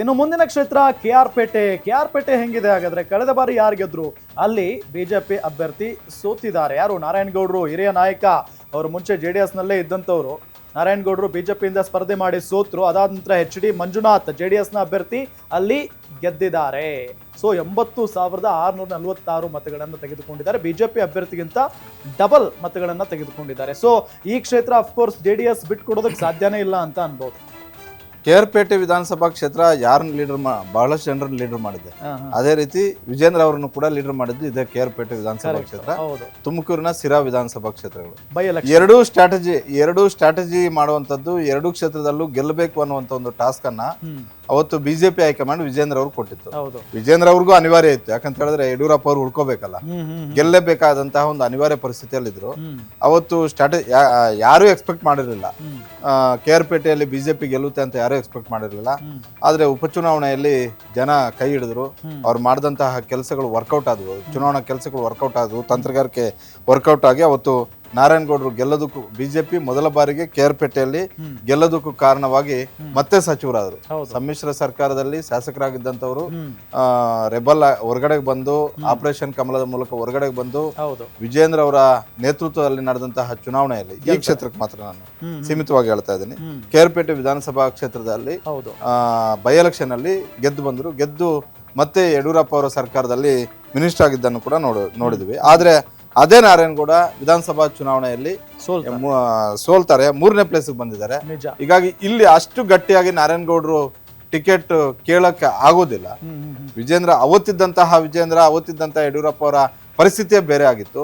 ಇನ್ನು ಮುಂದಿನ ಕ್ಷೇತ್ರ K R Pete K R Pete ಹೆಂಗಿದೆ ಹಾಗಾದ್ರೆ? ಕಳೆದ ಬಾರಿ ಯಾರು ಗೆದ್ರು? ಅಲ್ಲಿ ಬಿಜೆಪಿ ಅಭ್ಯರ್ಥಿ ಸೋತಿದ್ದಾರೆ. ಯಾರು? ನಾರಾಯಣಗೌಡರು ಹಿರಿಯ ನಾಯಕ. ಅವರು ಮುಂಚೆ ಜೆ ಡಿ ಎಸ್ನಲ್ಲೇ ಇದ್ದಂಥವ್ರು ನಾರಾಯಣಗೌಡರು ಬಿಜೆಪಿಯಿಂದ ಸ್ಪರ್ಧೆ ಮಾಡಿ ಸೋತ್ರು. ಅದಾದ ನಂತರ H D Manjunath J D ಎಸ್ನ ಅಭ್ಯರ್ಥಿ ಅಲ್ಲಿ ಗೆದ್ದಿದ್ದಾರೆ. ಸೊ, ಎಂಬತ್ತು ಸಾವಿರದ ಆರುನೂರ ನಲವತ್ತಾರು ಮತಗಳನ್ನು ತೆಗೆದುಕೊಂಡಿದ್ದಾರೆ. ಬಿಜೆಪಿ ಅಭ್ಯರ್ಥಿಗಿಂತ ಡಬಲ್ ಮತಗಳನ್ನು ತೆಗೆದುಕೊಂಡಿದ್ದಾರೆ. ಸೊ, ಈ ಕ್ಷೇತ್ರ of course J D S ಬಿಟ್ಕೊಡೋದಕ್ಕೆ ಸಾಧ್ಯನೇ ಇಲ್ಲ ಅಂತ ಅನ್ಬೋದು. ಕೆ ಆರ್ ಪೇಟೆ ವಿಧಾನಸಭಾ ಕ್ಷೇತ್ರ ಯಾರನ್ನ ಲೀಡರ್ ಮಾ ಬಹಳಷ್ಟು ಜನರನ್ನ ಲೀಡರ್ ಮಾಡಿದೆ. ಹಾ, ಹಾ. ಅದೇ ರೀತಿ ವಿಜೇಂದ್ರ ಅವರನ್ನು ಕೂಡ ಲೀಡರ್ ಮಾಡಿದ್ದು ಇದೇ ಕೆ ಆರ್ ಪೇಟೆ ವಿಧಾನಸಭಾ ಕ್ಷೇತ್ರ ತುಮಕೂರಿನ ಸಿರಾ ವಿಧಾನಸಭಾ ಕ್ಷೇತ್ರಗಳು. ಎರಡು ಸ್ಟ್ರಾಟಜಿ ಎರಡೂ ಸ್ಟ್ರಾಟಜಿ ಮಾಡುವಂಥದ್ದು ಎರಡೂ ಕ್ಷೇತ್ರದಲ್ಲೂ ಗೆಲ್ಲಬೇಕು ಅನ್ನುವಂಥ ಒಂದು ಟಾಸ್ಕ್ ಅನ್ನ ಅವತ್ತು ಬಿಜೆಪಿ ಹೈಕಮಾಂಡ್ ವಿಜೇಂದ್ರ ಅವ್ರು ಕೊಟ್ಟಿತ್ತು. ಹೌದು. ವಿಜೇಂದ್ರ ಅವ್ರಿಗೂ ಅನಿವಾರ್ಯ ಇತ್ತು. ಯಾಕಂತ ಹೇಳಿದ್ರೆ ಯಡಿಯೂರಪ್ಪ ಅವ್ರು ಉಳ್ಕೋಬೇಕಲ್ಲ ಗೆಲ್ಲಬೇಕಾದಂತಹ ಒಂದು ಅನಿವಾರ್ಯ ಪರಿಸ್ಥಿತಿಯಲ್ಲಿದ್ರು. ಅವತ್ತು ಸ್ಟ್ರಾಟಜಿ ಯಾರು ಎಕ್ಸ್ಪೆಕ್ಟ್ ಮಾಡಿರಲಿಲ್ಲ. ಕೆ ಆರ್ ಪೇಟೆಯಲ್ಲಿ ಬಿಜೆಪಿ ಗೆಲ್ಲುತ್ತೆ ಅಂತ ಯಾರು ಎಕ್ಸ್ಪೆಕ್ಟ್ ಮಾಡಿರಲಿಲ್ಲ. ಆದ್ರೆ ಉಪಚುನಾವಣೆಯಲ್ಲಿ ಜನ ಕೈ ಹಿಡಿದ್ರು. ಅವ್ರು ಮಾಡಿದಂತಹ ಕೆಲಸಗಳು ವರ್ಕೌಟ್ ಆದವು. ಚುನಾವಣಾ ಕೆಲಸಗಳು ವರ್ಕೌಟ್ ಆದವು. ತಂತ್ರಗಾರಿಕೆ ವರ್ಕೌಟ್ ಆಗಿ ಅವತ್ತು ನಾರಾಯಣಗೌಡರು ಗೆಲ್ಲೋದಕ್ಕೂ ಬಿಜೆಪಿ ಮೊದಲ ಬಾರಿಗೆ ಕೇರ್ಪೇಟೆಯಲ್ಲಿ ಗೆಲ್ಲೋದಕ್ಕೂ ಕಾರಣವಾಗಿ ಮತ್ತೆ ಸಚಿವರಾದರು. ಸಮ್ಮಿಶ್ರ ಸರ್ಕಾರದಲ್ಲಿ ಶಾಸಕರಾಗಿದ್ದಂಥವರು ರೆಬಲ್ ಹೊರಗಡೆಗೆ ಬಂದು ಆಪರೇಷನ್ ಕಮಲದ ಮೂಲಕ ಹೊರಗಡೆಗೆ ಬಂದು ವಿಜೇಂದ್ರ ಅವರ ನೇತೃತ್ವದಲ್ಲಿ ನಡೆದಂತಹ ಚುನಾವಣೆಯಲ್ಲಿ ಈ ಕ್ಷೇತ್ರಕ್ಕೆ ಮಾತ್ರ ನಾನು ಸೀಮಿತವಾಗಿ ಹೇಳ್ತಾ ಇದ್ದೀನಿ. ಕೇರ್ಪೇಟೆ ವಿಧಾನಸಭಾ ಕ್ಷೇತ್ರದಲ್ಲಿ ಹೌದು. ಬೈ ಎಲೆಕ್ಷನ್ ಅಲ್ಲಿ ಗೆದ್ದು ಬಂದರು. ಗೆದ್ದು ಮತ್ತೆ ಯಡಿಯೂರಪ್ಪ ಅವರ ಸರ್ಕಾರದಲ್ಲಿ ಮಿನಿಸ್ಟರ್ ಆಗಿದ್ದನ್ನು ಕೂಡ ನೋಡ ನೋಡಿದ್ವಿ. ಆದ್ರೆ ಅದೇ ನಾರಾಯಣಗೌಡ ವಿಧಾನಸಭಾ ಚುನಾವಣೆಯಲ್ಲಿ ಸೋಲ್ ಸೋಲ್ತಾರೆ. ಮೂರನೇ ಪ್ಲೇಸ್ ಬಂದಿದ್ದಾರೆ. ನಿಜ. ಹೀಗಾಗಿ ಇಲ್ಲಿ ಅಷ್ಟು ಗಟ್ಟಿಯಾಗಿ ನಾರಾಯಣಗೌಡರು ಟಿಕೆಟ್ ಕೇಳಕ್ಕೆ ಆಗೋದಿಲ್ಲ. ವಿಜೇಂದ್ರ ಅವತ್ತಿದ್ದಂತಹ ವಿಜೇಂದ್ರ ಅವತ್ತಿದ್ದಂತಹ ಯಡಿಯೂರಪ್ಪ ಅವರ ಪರಿಸ್ಥಿತಿಯೇ ಬೇರೆ ಆಗಿತ್ತು.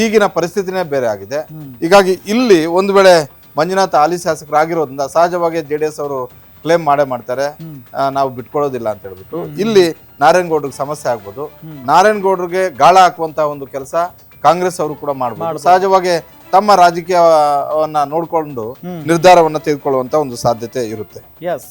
ಈಗಿನ ಪರಿಸ್ಥಿತಿನೇ ಬೇರೆ ಆಗಿದೆ. ಹೀಗಾಗಿ ಇಲ್ಲಿ ಒಂದು ವೇಳೆ ಮಂಜುನಾಥ್ ಹಾಲಿ ಶಾಸಕರಾಗಿರೋದ್ರಿಂದ ಸಹಜವಾಗಿ ಜೆ ಡಿ ಎಸ್ ಅವರು ಕ್ಲೇಮ್ ಮಾಡೇ ಮಾಡ್ತಾರೆ. ಆ, ನಾವು ಬಿಟ್ಕೊಳ್ಳೋದಿಲ್ಲ ಅಂತ ಹೇಳ್ಬಿಟ್ಟು. ಇಲ್ಲಿ ನಾರಾಯಣಗೌಡ್ರಿಗೆ ಸಮಸ್ಯೆ ಆಗ್ಬೋದು. ನಾರಾಯಣಗೌಡ್ರಿಗೆ ಗಾಳ ಹಾಕುವಂತ ಒಂದು ಕೆಲಸ ಕಾಂಗ್ರೆಸ್ ಅವರು ಕೂಡ ಮಾಡಬಹುದು ಸಹಜವಾಗಿ ತಮ್ಮ ರಾಜಕೀಯವನ್ನ ನೋಡಿಕೊಂಡು. ನಿರ್ಧಾರವನ್ನ ತೆಗೆದುಕೊಳ್ಳುವಂತ ಒಂದು ಸಾಧ್ಯತೆ ಇರುತ್ತೆ. ಎಸ್